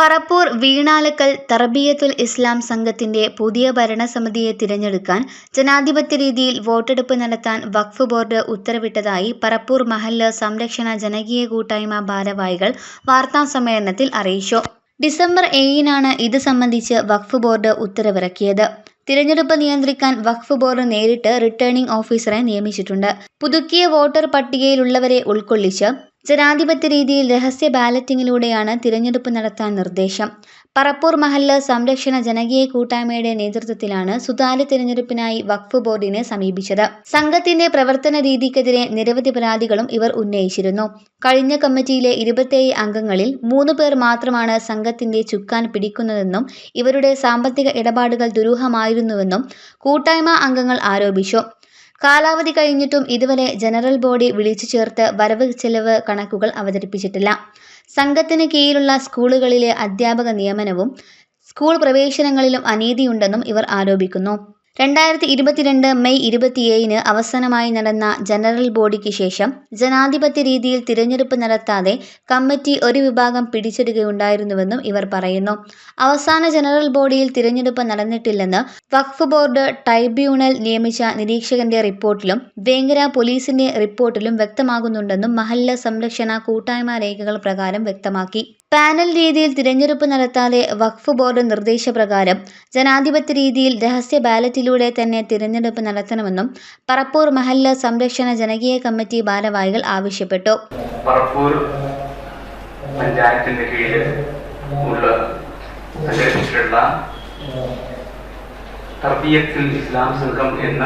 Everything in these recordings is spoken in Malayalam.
പറപ്പൂർ വീണാലക്കൽ തർബിയത്തുൽ ഇസ്ലാം സംഘത്തിന്റെ പുതിയ ഭരണസമിതിയെ തിരഞ്ഞെടുക്കാൻ ജനാധിപത്യ രീതിയിൽ വോട്ടെടുപ്പ് നടത്താൻ വഖഫ് ബോർഡ് ഉത്തരവിട്ടതായി പറപ്പൂർ മഹല്ല് സംരക്ഷണ ജനകീയ കൂട്ടായ്മ ഭാരവാഹികൾ വാർത്താസമ്മേളനത്തിൽ അറിയിച്ചു. ഡിസംബർ ഏഴിനാണ് ഇത് സംബന്ധിച്ച് വഖഫ് ബോർഡ് ഉത്തരവിറക്കിയത്. തിരഞ്ഞെടുപ്പ് നിയന്ത്രിക്കാൻ വഖഫ് ബോർഡ് നേരിട്ട് റിട്ടേണിംഗ് ഓഫീസറെ നിയമിച്ചിട്ടുണ്ട്. പുതുക്കിയ വോട്ടർ പട്ടികയിലുള്ളവരെ ഉൾക്കൊള്ളിച്ച് ജനാധിപത്യ രീതിയിൽ രഹസ്യ ബാലറ്റിംഗിലൂടെയാണ് തിരഞ്ഞെടുപ്പ് നടത്താൻ നിർദ്ദേശം. പറപ്പൂർ മഹല്ല് സംരക്ഷണ ജനകീയ കൂട്ടായ്മയുടെ നേതൃത്വത്തിലാണ് സുതാര്യ തിരഞ്ഞെടുപ്പിനായി വഖഫ് ബോർഡിനെ സമീപിച്ചത്. സംഘത്തിന്റെ പ്രവർത്തന രീതിക്കെതിരെ നിരവധി പരാതികളും ഇവർ ഉന്നയിച്ചിരുന്നു. കഴിഞ്ഞ കമ്മിറ്റിയിലെ ഇരുപത്തേഴ് അംഗങ്ങളിൽ മൂന്ന് പേർ മാത്രമാണ് സംഘത്തിന്റെ ചുക്കാൻ പിടിക്കുന്നതെന്നും ഇവരുടെ സാമ്പത്തിക ഇടപാടുകൾ ദുരൂഹമായിരുന്നുവെന്നും കൂട്ടായ്മ അംഗങ്ങൾ ആരോപിച്ചു. കാലാവധി കഴിഞ്ഞിട്ടും ഇതുവരെ ജനറൽ ബോഡി വിളിച്ചു ചേർത്ത് വരവ് ചെലവ് കണക്കുകൾ അവതരിപ്പിച്ചിട്ടില്ല. സംഘത്തിന് കീഴിലുള്ള സ്കൂളുകളിലെ അധ്യാപക നിയമനവും സ്കൂൾ പ്രവേശനങ്ങളിലും അനീതിയുണ്ടെന്നും ഇവർ ആരോപിക്കുന്നു. രണ്ടായിരത്തി ഇരുപത്തിരണ്ട് മെയ് ഇരുപത്തിയേഴിന് അവസാനമായി നടന്ന ജനറൽ ബോഡിക്ക് ശേഷം ജനാധിപത്യ രീതിയിൽ തിരഞ്ഞെടുപ്പ് നടത്താതെ കമ്മിറ്റി ഒരു വിഭാഗം പിടിച്ചെടുക്കുകയുണ്ടായിരുന്നുവെന്നും ഇവർ പറയുന്നു. അവസാന ജനറൽ ബോഡിയിൽ തിരഞ്ഞെടുപ്പ് നടന്നിട്ടില്ലെന്ന് വഖഫ് ബോർഡ് ട്രൈബ്യൂണൽ നിയമിച്ച നിരീക്ഷകന്റെ റിപ്പോർട്ടിലും വേങ്ങര പോലീസിന്റെ റിപ്പോർട്ടിലും വ്യക്തമാകുന്നുണ്ടെന്നും മഹല്ല സംരക്ഷണ കൂട്ടായ്മ രേഖകൾ പ്രകാരം വ്യക്തമാക്കി. പാനൽ രീതിയിൽ തിരഞ്ഞെടുപ്പ് നടത്താതെ വഖഫ് ബോർഡ് നിർദ്ദേശപ്രകാരം ജനാധിപത്യ രീതിയിൽ രഹസ്യ ബാലറ്റിലൂടെ തന്നെ തിരഞ്ഞെടുപ്പ് നടത്തണമെന്നും പറപ്പൂർ മഹല്ല സംരക്ഷണ ജനകീയ കമ്മിറ്റി ഭാരവാഹികൾ ആവശ്യപ്പെട്ടു. പഞ്ചായത്തിന്റെ കീഴിൽ ഇസ്ലാം എന്ന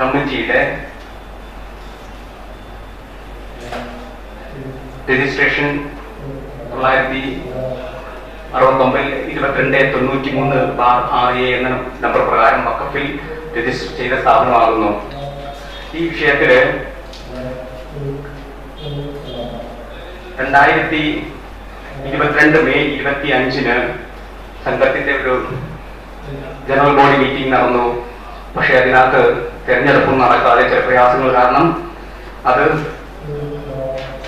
കമ്മിറ്റിയുടെ രജിസ്ട്രേഷൻ തൊള്ളായിരത്തി അറുപത്തൊമ്പതിൽ ഇരുപത്തിരണ്ട് തൊണ്ണൂറ്റി മൂന്ന് ബാർ ആറ് എ എന്ന നമ്പർ പ്രകാരം വക്കഫിൽ രജിസ്റ്റർ ചെയ്ത സ്ഥാപനമാകുന്നു. ഈ വിഷയത്തിൽ രണ്ടായിരത്തി ഇരുപത്തിരണ്ട് മെയ് ഇരുപത്തി അഞ്ചിന് സംഘത്തിന്റെ ഒരു ജനറൽ ബോഡി മീറ്റിംഗ് നടന്നു. പക്ഷെ അതിനകത്ത് തെരഞ്ഞെടുപ്പും നടക്കാതെ ചില പ്രയാസങ്ങൾ കാരണം അത്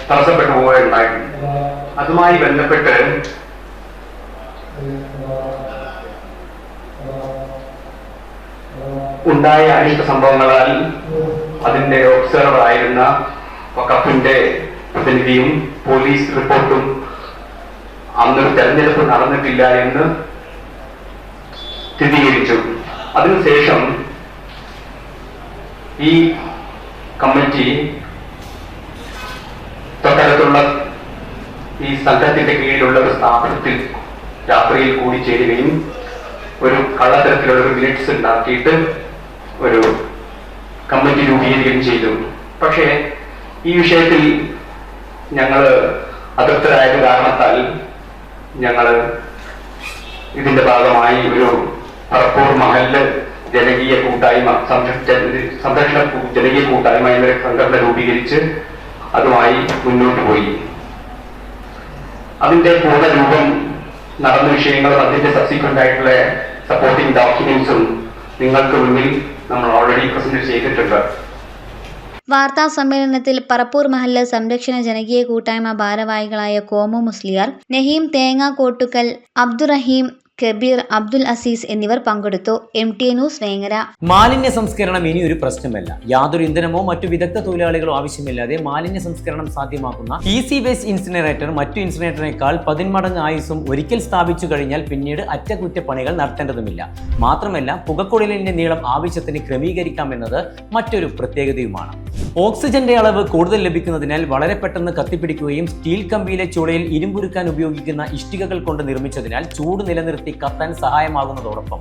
തടസ്സപ്പെട്ടു പോവുകയുണ്ടായി അതുമായി ബന്ധപ്പെട്ട് ഉണ്ടായ അനിഷ്ട സംഭവങ്ങളാൽ അതിന്റെ ഒബ്സർവർ ആയിരുന്ന വക്കഫിന്റെ പ്രതിനിധിയും പോലീസ് റിപ്പോർട്ടും അന്നൊരു തെരഞ്ഞെടുപ്പ് നടന്നിട്ടില്ല എന്ന് സ്ഥിരീകരിച്ചു. അതിനുശേഷം ഈ കമ്മിറ്റി തൊട്ടടുത്തുള്ള ഈ സംഘത്തിന്റെ കീഴിലുള്ള ഒരു സ്ഥാപനത്തിൽ രാത്രിയിൽ കൂടിച്ചേരുകയും ഒരു കള്ളത്തരത്തിലുള്ള ഒരു മിനിറ്റ്സ് ഉണ്ടാക്കിയിട്ട് ഒരു കമ്മിറ്റി രൂപീകരിക്കുകയും ചെയ്തു. പക്ഷേ ഈ വിഷയത്തിൽ ഞങ്ങൾ അതൃപ്തരായത് കാരണത്താൽ ഞങ്ങൾ ഇതിന്റെ ഭാഗമായി ഒരു പറപ്പൂർ മഹൽ ജനകീയ കൂട്ടായ്മ സംരക്ഷ- സംരക്ഷണ ജനകീയ കൂട്ടായ്മ എന്നൊരു സംഘടന രൂപീകരിച്ച് അതുമായി മുന്നോട്ട് പോയി. അതിന്റെ പൂർണ രൂപം നടന്ന വിഷയങ്ങളും അതിന്റെ സബ്സിക്വന്റ് ആയിട്ടുള്ള സപ്പോർട്ടിംഗ് ഡോക്യുമെന്റ്സും നിങ്ങൾക്ക് മുന്നിൽ നമ്മൾ ഓൾറെഡി പ്രസന്റ് ചെയ്തിട്ടുണ്ട്. വാർത്താ സമ്മേളനത്തിൽ പറപ്പൂർ മഹല്ല സംരക്ഷണ ജനകീയ കൂട്ടായ്മ ഭാരവാഹികളായ കോമു മുസ്ലിയാർ നഹീം തേങ്ങ കോട്ടുക്കൽ അബ്ദുറഹീം കബീർ അബ്ദുൽ അസീസ് എന്നിവർ പങ്കെടുത്തു. എം ടി ന്യൂസ് വേങ്ങര മാലിന്യ സംസ്കരണം ഇനി ഒരു പ്രശ്നമല്ല. യാതൊരു ഇന്ധനമോ മറ്റു വിദഗ്ധ തൊഴിലാളികളോ ആവശ്യമില്ലാതെ മാലിന്യ സംസ്കരണം സാധ്യമാക്കുന്ന ഈസി വേസ്റ്റ് ഇൻസിനറേറ്റർ മറ്റു ഇൻസിനറേറ്ററിനേക്കാൾ പതിന്മടങ്ങ് ആയുസും ഒരിക്കൽ സ്ഥാപിച്ചു കഴിഞ്ഞാൽ പിന്നീട് അറ്റകുറ്റപ്പണികൾ നടത്തേണ്ടതുമില്ല. മാത്രമല്ല പുകക്കുഴലിന്റെ നീളം ആവശ്യത്തിന് ക്രമീകരിക്കാമെന്നത് മറ്റൊരു പ്രത്യേകതയുമാണ്. ഓക്സിജന്റെ അളവ് കൂടുതൽ ലഭിക്കുന്നതിനാൽ വളരെ പെട്ടെന്ന് കത്തിപ്പിടിക്കുകയും സ്റ്റീൽ കമ്പിയിലെ ചുളയിൽ ഇരുമ്പുരുക്കാൻ ഉപയോഗിക്കുന്ന ഇഷ്ടികകൾ കൊണ്ട് നിർമ്മിച്ചതിനാൽ ചൂട് നിലനിർത്തി കത്താൻ സഹായമാകുന്നതോടൊപ്പം.